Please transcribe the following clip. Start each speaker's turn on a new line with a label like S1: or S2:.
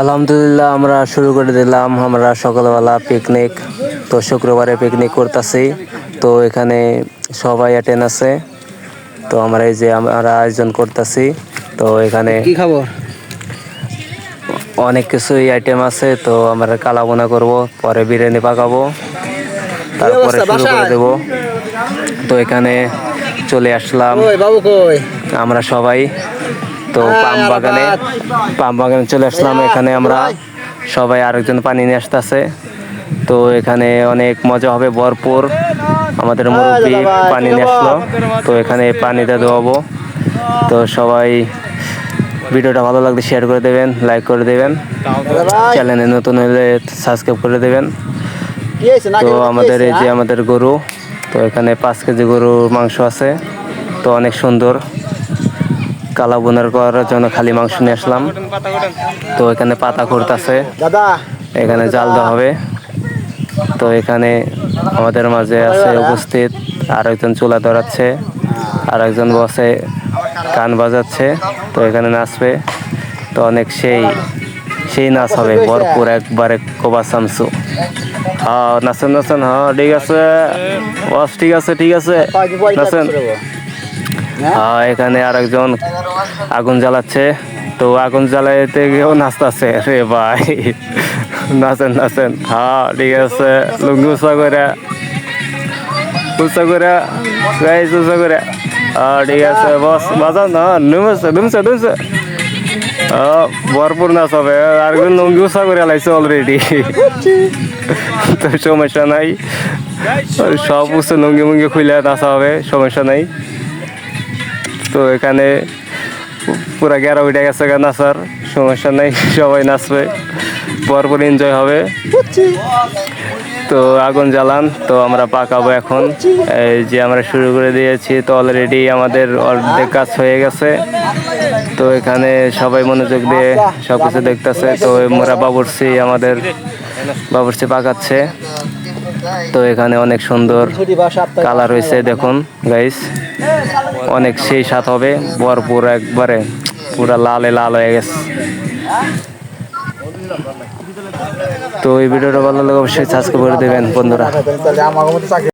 S1: আলহামদুলিল্লাহ আমরা শুরু করে দিলাম আমরা সকালবেলা পিকনিক তো শুক্রবারে পিকনিক করতেছি। তো এখানে সবাই অ্যাটেন্ড আছে। তো আমরা এই যে আমরা আয়োজন করতেছি। তো এখানে
S2: কি খাব
S1: অনেক কিছুই আইটেম আছে। তো আমরা কালাবোনা করব পরে বিরিয়ানি পাকাবো। তারপরে শুরু করে? দেব। তো এখানে চলে আসলাম। আমরা সবাই তো
S2: হ্যাঁ,
S1: পাম বাগানে পাম বাগানে চলে আসলাম এখানে আমরা। সবাই আরেকজন পানি নিয়ে আসতেছে। তো এখানে অনেক মজা হবে ভরপুর। আমাদের মুরব্বী পানি নিয়ে আসলো। তো এখানে পানিতে দেওয়াবো তো সবাই ভিডিওটা ভালো লাগলে শেয়ার করে দেবেন লাইক করে দেবেন। চ্যানেলে নতুন হলে সাবস্ক্রাইব করে দেবেন। তো আমাদের এই যে
S2: হ্যাঁ?
S1: আমাদের গরু তো এখানে পাঁচ কেজি গরুর মাংস আছে। তো অনেক সুন্দর। কালা বোনার করার জন্য খালি মাংস নিয়ে আসলাম তো এখানে পাতা করতেছে এখানে জাল দেওয়া হবে তো এখানে আমাদের মাঝে আছে উপস্থিত আর একজন চুলা ধরাচ্ছে আর একজন বসে গান বাজাচ্ছে তো এখানে নাচবে তো অনেক সেই সেই নাচ হবে ভরপুর একবারে কোবা সামসু হ্যাঁ নাচেন নাচেন হ্যাঁ ঠিক আছে বস ঠিক আছে ঠিক আছে নাচেন এখানে আর একজন আগুন জ্বালাচ্ছে। তো আগুন জ্বালাইতে গিয়েও নাচতেছে। রে ভাই নাচেন নাচেন। হ্যাঁ ঠিক আছে। লুঙ্গি উঁচা করে উঁচা করে গাইজ উঁচা করে। হ্যাঁ ঠিক আছে বস বাজান না নুমছে নুমছে নুমছে। ভরপুর নাচ হবে। আর লুঙ্গি উঁচা করে লাইছে অলরেডি তো সমস্যা নাই। সব উঁচু লুঙ্গি মুঙ্গি খুলে নাচা হবে সমস্যা নাই। তো এখানে পুরা গেরা উঠে গেছে গা নাচার। সমস্যা নাই, সবাই নাচবে, ভরপুর এনজয় হবে। তো আগুন জ্বালান, তো আমরা পাকাবো এখন। এই যে আমরা শুরু করে দিয়েছি, তো অলরেডি আমাদের অর্ধেক কাজ হয়ে গেছে। তো এখানে সবাই মনোযোগ দিয়ে সব কিছু দেখতেছে, তো মোরা বাবুরসি আমাদের বাবুরসি পাকাচ্ছে। তো এখানে অনেক সুন্দর কালার হয়েছে, দেখুন গাইস অনেক সেই স্বাদ হবে, ভরপুর একবারে, পুরা লালে লাল হয়ে গেছে। তো এই ভিডিওটা ভালো লাগে অবশ্যই সাবস্ক্রাইব করে দেবেন, বন্ধুরা।